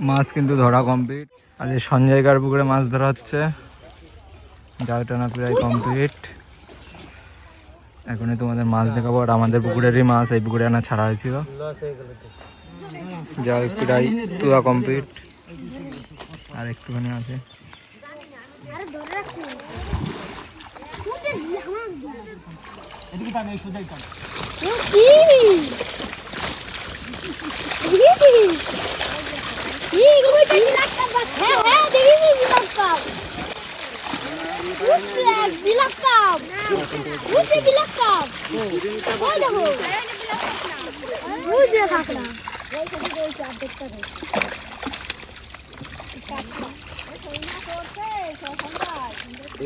মাছ কিন্তু ধরা কমপ্লিট আজ এই সঞ্জয়কার পুকুরে মাছ ধরা হচ্ছে জাল টানা প্রায় কমপ্লিট এখনই তোমাদের মাছ দেখাবো আর আমাদের পুকুরেরই মাছ এই পুকুরে আনা ছাড়া হয়েছিল। জাল প্রায় তুয়া কমপ্লিট আর একটুখানি আছে।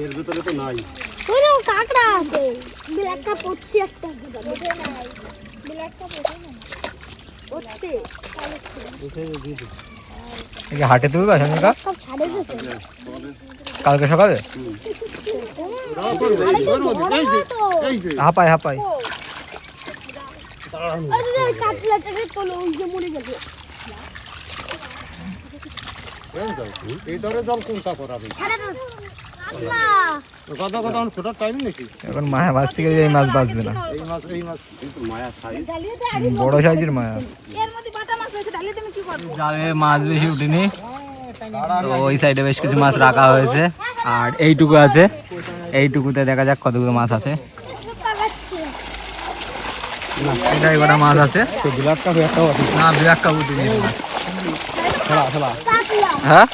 এর ভিতরে তো নাই। কাঁকড়া আছে। ব্ল্যাকটা পড়ছে একটা। ব্ল্যাকটা পড়ছে এই হাটে তুলবে সব কালকে সকালে? হাঁপাই হাঁপাই কাতলাটাকে তোলো ওই যে মরে যাবে এই ধরে জল কোনটা করাবে ছাড়ে কথা কথা আমার টাইম নাকি এখন মায়া এই মাছ বড় সাইজের মায়া। এর মাছ বেশি উঠেনি। তো ওই সাইডে বেশ কিছু মাছ রাখা হয়েছে। আর এইটুকু আছে। এইটুকুতে দেখা যাক কতগুলো মাছ আছে। এটাই মাছ আছে। না বিরাট কাবু হ্যাঁ?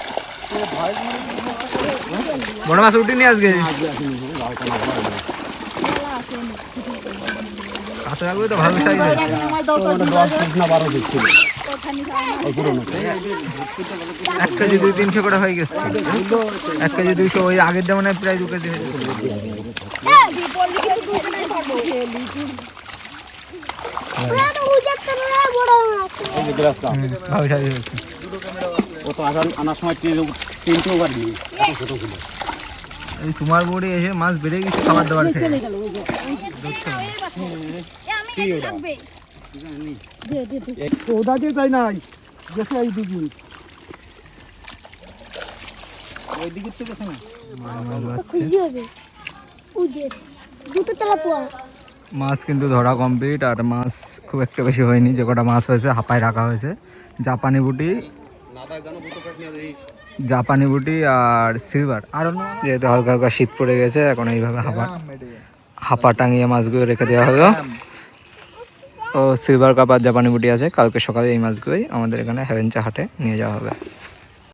বড় মাছ উঠেনি আজকে? এক কেজি দুই তিনশো করে হয়ে গেছে। এক কেজি দুইশো, ওই আগের যেমন প্রায় দু কেজি বড় আনার সময় তোমার বোর্ডে এসে মাছ বেড়ে গেছে খাবার দাবার খেয়ে। মাছ কিন্তু ধরা কমপ্লিট আর মাছ খুব একটা বেশি হয়নি, যে কটা মাছ হয়েছে, হাঁপায় রাখা হয়েছে। জাপানি বুটি জাপানি বুটি আর সিলভার আর যেহেতু হালকা হালকা শীত পড়ে গেছে, এখন এইভাবে হাঁপা হাঁপা টাঙিয়ে মাছগুলো রেখে দেওয়া হলো। ও সিলভার কাপ আর জাপানি বুটি আছে। কালকে সকালে এই মাছগুলোই আমাদের এখানে হেরেঞ্চা হাটে নিয়ে যাওয়া হবে।